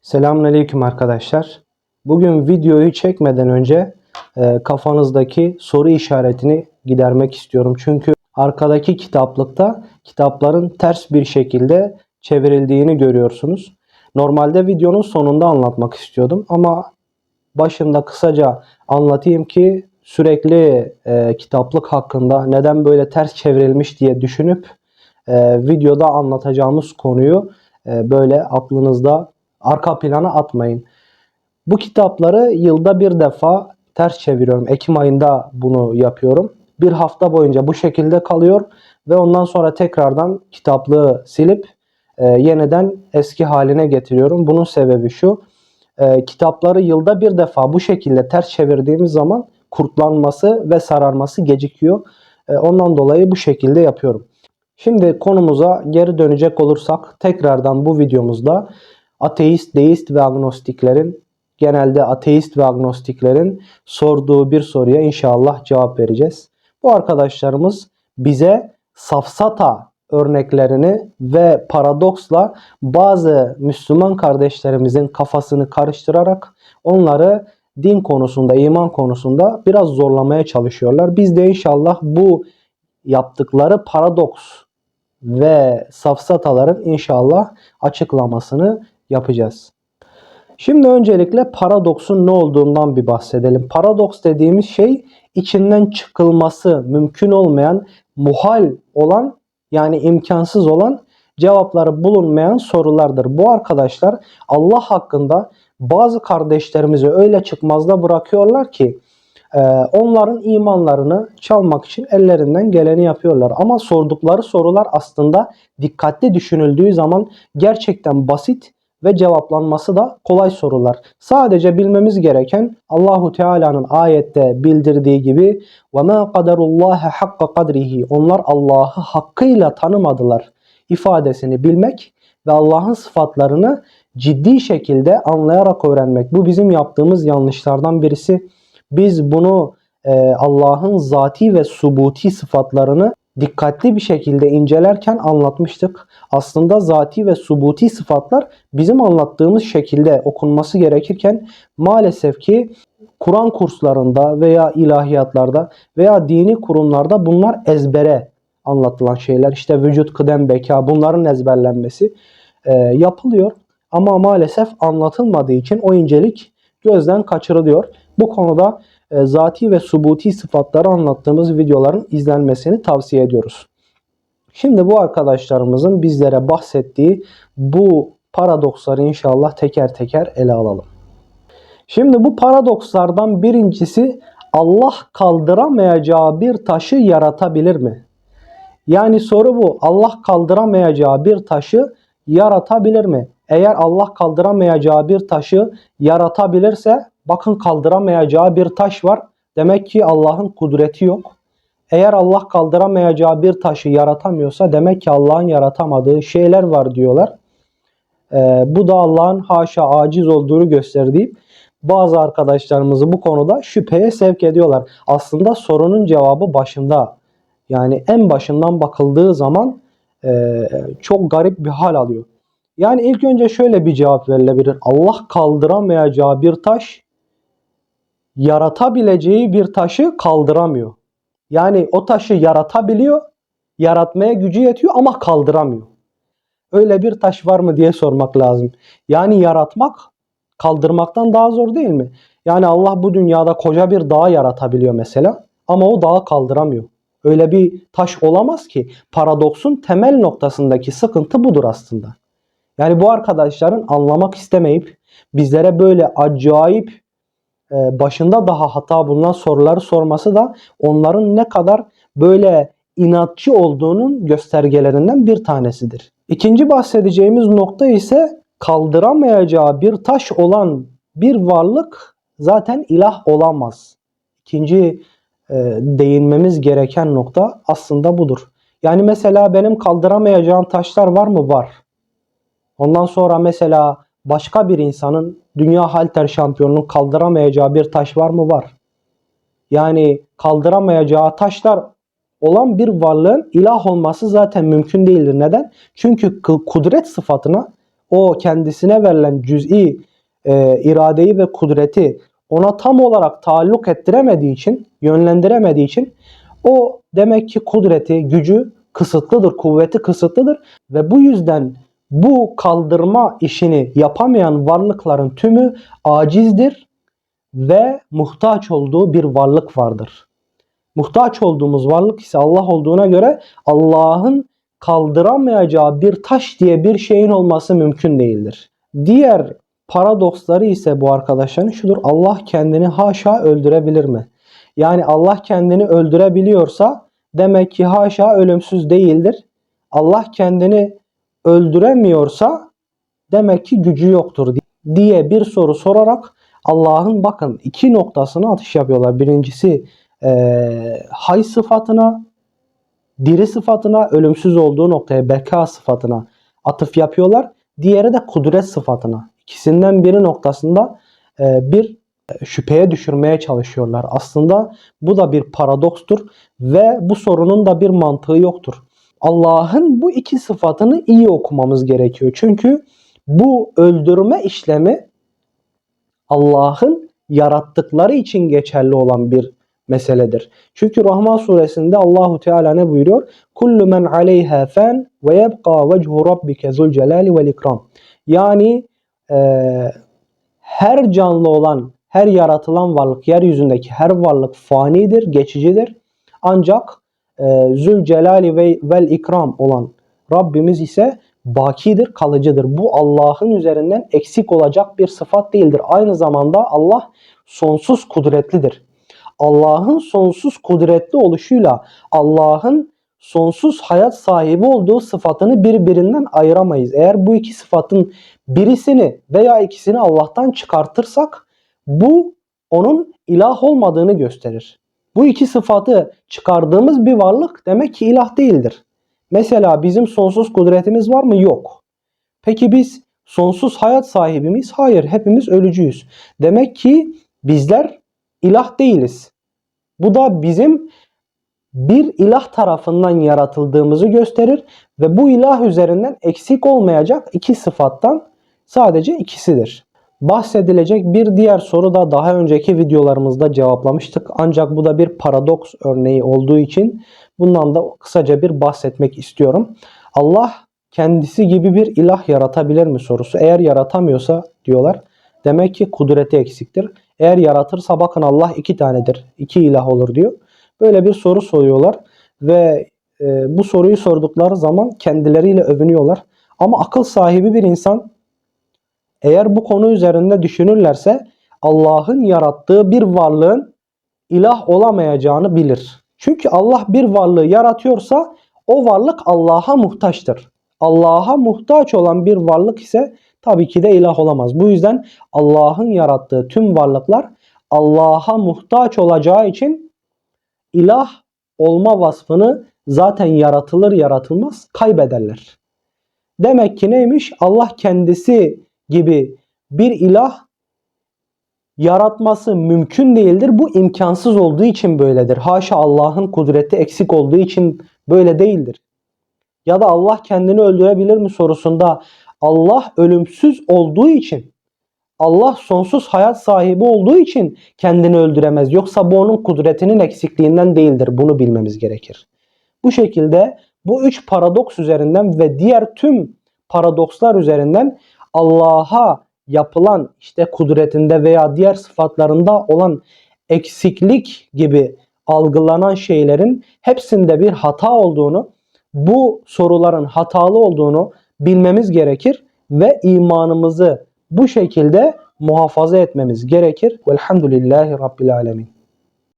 Selamünaleyküm arkadaşlar. Bugün videoyu çekmeden önce e, kafanızdaki soru işaretini gidermek istiyorum. Çünkü arkadaki kitaplıkta kitapların ters bir şekilde çevrildiğini görüyorsunuz. Normalde videonun sonunda anlatmak istiyordum ama başında kısaca anlatayım ki sürekli e, kitaplık hakkında neden böyle ters çevrilmiş diye düşünüp e, videoda anlatacağımız konuyu e, böyle aklınızda arka plana atmayın. Bu kitapları yılda bir defa ters çeviriyorum. Ekim ayında bunu yapıyorum. Bir hafta boyunca bu şekilde kalıyor ve ondan sonra tekrardan kitaplığı silip e, yeniden eski haline getiriyorum. Bunun sebebi şu. e, kitapları yılda bir defa bu şekilde ters çevirdiğimiz zaman kurtlanması ve sararması gecikiyor. E, ondan dolayı bu şekilde yapıyorum. Şimdi konumuza geri dönecek olursak tekrardan bu videomuzda ateist, deist ve agnostiklerin genelde ateist ve agnostiklerin sorduğu bir soruya inşallah cevap vereceğiz. Bu arkadaşlarımız bize safsata örneklerini ve paradoksla bazı Müslüman kardeşlerimizin kafasını karıştırarak onları din konusunda, iman konusunda biraz zorlamaya çalışıyorlar. Biz de inşallah bu yaptıkları paradoks ve safsataların inşallah açıklamasını yapacağız. Şimdi öncelikle paradoksun ne olduğundan bir bahsedelim. Paradoks dediğimiz şey içinden çıkılması mümkün olmayan, muhal olan yani imkansız olan cevapları bulunmayan sorulardır. Bu arkadaşlar Allah hakkında bazı kardeşlerimizi öyle çıkmazda bırakıyorlar ki e, onların imanlarını çalmak için ellerinden geleni yapıyorlar. Ama sordukları sorular aslında dikkatli düşünüldüğü zaman gerçekten basit ve cevaplanması da kolay sorular. Sadece bilmemiz gereken Allahu Teala'nın ayette bildirdiği gibi ve ma kadarullaha hakka kadrihi. Onlar Allah'ı hakkıyla tanımadılar ifadesini bilmek ve Allah'ın sıfatlarını ciddi şekilde anlayarak öğrenmek. Bu bizim yaptığımız yanlışlardan birisi. Biz bunu Allah'ın zati ve subuti sıfatlarını dikkatli bir şekilde incelerken anlatmıştık. Aslında zati ve subuti sıfatlar bizim anlattığımız şekilde okunması gerekirken maalesef ki Kur'an kurslarında veya ilahiyatlarda veya dini kurumlarda bunlar ezbere anlatılan şeyler. İşte vücut, kıdem, beka bunların ezberlenmesi e, yapılıyor. Ama maalesef anlatılmadığı için o incelik gözden kaçırılıyor. Bu konuda e, zati ve subuti sıfatları anlattığımız videoların izlenmesini tavsiye ediyoruz. Şimdi bu arkadaşlarımızın bizlere bahsettiği bu paradoksları inşallah teker teker ele alalım. Şimdi bu paradokslardan birincisi Allah kaldıramayacağı bir taşı yaratabilir mi? Yani soru bu. Allah kaldıramayacağı bir taşı yaratabilir mi? Eğer Allah kaldıramayacağı bir taşı yaratabilirse bakın kaldıramayacağı bir taş var. Demek ki Allah'ın kudreti yok. Eğer Allah kaldıramayacağı bir taşı yaratamıyorsa demek ki Allah'ın yaratamadığı şeyler var diyorlar. Ee, bu da Allah'ın haşa aciz olduğunu gösterdiği bazı arkadaşlarımızı bu konuda şüpheye sevk ediyorlar. Aslında sorunun cevabı başında. Yani en başından bakıldığı zaman e, çok garip bir hal alıyor. Yani ilk önce şöyle bir cevap verilebilir. Allah kaldıramayacağı bir taş yaratabileceği bir taşı kaldıramıyor. Yani o taşı yaratabiliyor, yaratmaya gücü yetiyor ama kaldıramıyor. Öyle bir taş var mı diye sormak lazım. Yani yaratmak kaldırmaktan daha zor değil mi? Yani Allah bu dünyada koca bir dağ yaratabiliyor mesela ama o dağı kaldıramıyor. Öyle bir taş olamaz ki. Paradoksun temel noktasındaki sıkıntı budur aslında. Yani bu arkadaşların anlamak istemeyip bizlere böyle acayip başında daha hata bulunan soruları sorması da onların ne kadar böyle inatçı olduğunun göstergelerinden bir tanesidir. İkinci bahsedeceğimiz nokta ise kaldıramayacağı bir taş olan bir varlık zaten ilah olamaz. İkinci e, değinmemiz gereken nokta aslında budur. Yani mesela benim kaldıramayacağım taşlar var mı? Var. Ondan sonra mesela başka bir insanın dünya halter şampiyonunun kaldıramayacağı bir taş var mı? Var. Yani kaldıramayacağı taşlar olan bir varlığın ilah olması zaten mümkün değildir. Neden? Çünkü kudret sıfatına o kendisine verilen cüz'i e, iradeyi ve kudreti ona tam olarak taalluk ettiremediği için, yönlendiremediği için o demek ki kudreti, gücü kısıtlıdır, kuvveti kısıtlıdır ve bu yüzden bu kaldırma işini yapamayan varlıkların tümü acizdir ve muhtaç olduğu bir varlık vardır. Muhtaç olduğumuz varlık ise Allah olduğuna göre Allah'ın kaldıramayacağı bir taş diye bir şeyin olması mümkün değildir. Diğer paradoksları ise bu arkadaşların şudur. Allah kendini haşa öldürebilir mi? Yani Allah kendini öldürebiliyorsa demek ki haşa ölümsüz değildir. Allah kendini öldüremiyorsa demek ki gücü yoktur diye bir soru sorarak Allah'ın bakın iki noktasına atış yapıyorlar. Birincisi e, hay sıfatına, diri sıfatına, ölümsüz olduğu noktaya beka sıfatına atıf yapıyorlar. Diğeri de kudret sıfatına. İkisinden biri noktasında e, bir şüpheye düşürmeye çalışıyorlar. Aslında bu da bir paradokstur ve bu sorunun da bir mantığı yoktur. Allah'ın bu iki sıfatını iyi okumamız gerekiyor. Çünkü bu öldürme işlemi Allah'ın yarattıkları için geçerli olan bir meseledir. Çünkü Rahman suresinde Allahu Teala ne buyuruyor? Kullu men aleyha fen ve yebqa vechu rabbike zul celali vel ikram. Yani e, her canlı olan, her yaratılan varlık, yeryüzündeki her varlık fanidir, geçicidir. Ancak e, Zül Celali ve vel ikram olan Rabbimiz ise bakidir, kalıcıdır. Bu Allah'ın üzerinden eksik olacak bir sıfat değildir. Aynı zamanda Allah sonsuz kudretlidir. Allah'ın sonsuz kudretli oluşuyla Allah'ın sonsuz hayat sahibi olduğu sıfatını birbirinden ayıramayız. Eğer bu iki sıfatın birisini veya ikisini Allah'tan çıkartırsak bu onun ilah olmadığını gösterir. Bu iki sıfatı çıkardığımız bir varlık demek ki ilah değildir. Mesela bizim sonsuz kudretimiz var mı? Yok. Peki biz sonsuz hayat sahibi miyiz? Hayır, hepimiz ölücüyüz. Demek ki bizler ilah değiliz. Bu da bizim bir ilah tarafından yaratıldığımızı gösterir ve bu ilah üzerinden eksik olmayacak iki sıfattan sadece ikisidir. Bahsedilecek bir diğer soru da daha önceki videolarımızda cevaplamıştık. Ancak bu da bir paradoks örneği olduğu için bundan da kısaca bir bahsetmek istiyorum. Allah kendisi gibi bir ilah yaratabilir mi sorusu. Eğer yaratamıyorsa diyorlar demek ki kudreti eksiktir. Eğer yaratırsa bakın Allah iki tanedir. iki ilah olur diyor. Böyle bir soru soruyorlar ve e, bu soruyu sordukları zaman kendileriyle övünüyorlar. Ama akıl sahibi bir insan eğer bu konu üzerinde düşünürlerse Allah'ın yarattığı bir varlığın ilah olamayacağını bilir. Çünkü Allah bir varlığı yaratıyorsa o varlık Allah'a muhtaçtır. Allah'a muhtaç olan bir varlık ise tabii ki de ilah olamaz. Bu yüzden Allah'ın yarattığı tüm varlıklar Allah'a muhtaç olacağı için ilah olma vasfını zaten yaratılır yaratılmaz kaybederler. Demek ki neymiş? Allah kendisi gibi bir ilah yaratması mümkün değildir. Bu imkansız olduğu için böyledir. Haşa Allah'ın kudreti eksik olduğu için böyle değildir. Ya da Allah kendini öldürebilir mi sorusunda Allah ölümsüz olduğu için Allah sonsuz hayat sahibi olduğu için kendini öldüremez. Yoksa bu onun kudretinin eksikliğinden değildir. Bunu bilmemiz gerekir. Bu şekilde bu üç paradoks üzerinden ve diğer tüm paradokslar üzerinden Allah'a yapılan işte kudretinde veya diğer sıfatlarında olan eksiklik gibi algılanan şeylerin hepsinde bir hata olduğunu, bu soruların hatalı olduğunu bilmemiz gerekir ve imanımızı bu şekilde muhafaza etmemiz gerekir. Velhamdülillahi Rabbil Alemin.